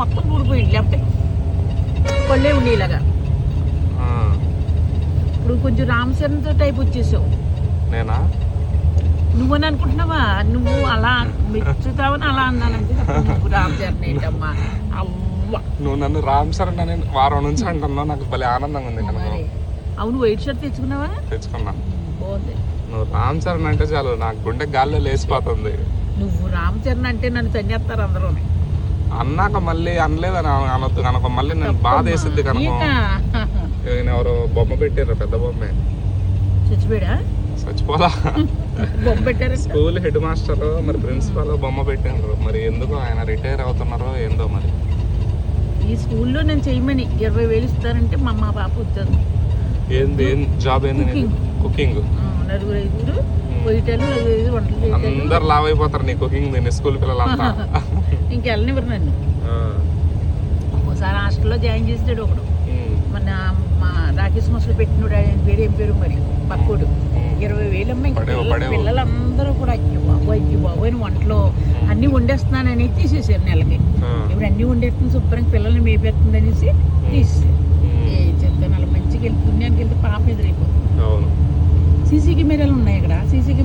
మొత్తం ఊడిపోయింది. లేకపోతే కొల్లే ఉండి ఇలాగా ఇప్పుడు కొంచెం రామచరణ్తో టైప్ వచ్చేసావు. నేనా? నువ్వని అనుకుంటున్నావా? నువ్వు అలా మెచ్చుతావని అలా అన్నానంటే నువ్వు రామచరణ్ ఏంటమ్మా? అవ్వ. నువ్వు నన్ను రామ్ చరణ్ అని వారం నుంచి అంటున్నావు. నాకు భలే ఆనందంగా ఉంది అవును వైట్ షర్ట్ తెచ్చుకున్నావా? తెచ్చుకున్నా. బాగుంది నువ్వు రామ్ చరణ్ అంటే చాలు. నాకు గుండె గాల్లో లేచిపోతుంది. నువ్వు రామచరణ్ అంటే నన్ను తన్నేస్తారు అందరూ అన్నాక మళ్ళీ అనలేదని అనొద్దు కనుక మళ్ళీ నేను బాధ వేసిద్ది కనుక ఎవరో బొమ్మ పెట్టారు పెద్ద బొమ్మే. పెట్టారు? స్కూల్ హెడ్ మాస్టర్ మరి ప్రిన్సిపాల్ బొమ్మ పెట్టినారు మరి ఎందుకు ఆయన రిటైర్ అవుతున్నారో ఏందో మరి. ఈ స్కూల్లో నేను చేయమని ఇరవై వేలు ఇస్తారంటే మా మా పాప వచ్చారు ఏంది? ఏం జాబ్ ఏంది. కుకింగ్. నలుగురు ఐదుగురు ఐదుగురు వంటలు అందరు లావ్ అయిపోతారు నీ కుకింగ్ నేను స్కూల్ పిల్లలంతా ఇంకెళ్ళనివ్వరు నన్ను. ఒకసారి హాస్టల్లో జాయిన్ చేసాడు ఒకడు. మన మా రాకేష్ ముసలు పెట్టినాడు ఆయన పేరు ఏం పేరు మరి? పక్కోడు. ఇరవై వేలు అమ్మాయి పిల్లలందరూ కూడా అయ్యో బాబు అయ్యో బాబు అని వంటలో అన్నీ వండేస్తున్నానని తీసేసారు నెలకి. ఇప్పుడు అన్నీ వండేస్తుంది శుభ్రంగా పిల్లల్ని మేపేస్తుంది అనేసి తీసేసారు. ఏ చెప్తాను అలా మంచిగా వెళ్ళి పుణ్యానికి వెళ్తే పాప ఎదురైపోతుంది. సీసీ కెమెరాలు ఉన్నాయి ఇక్కడ. CC camera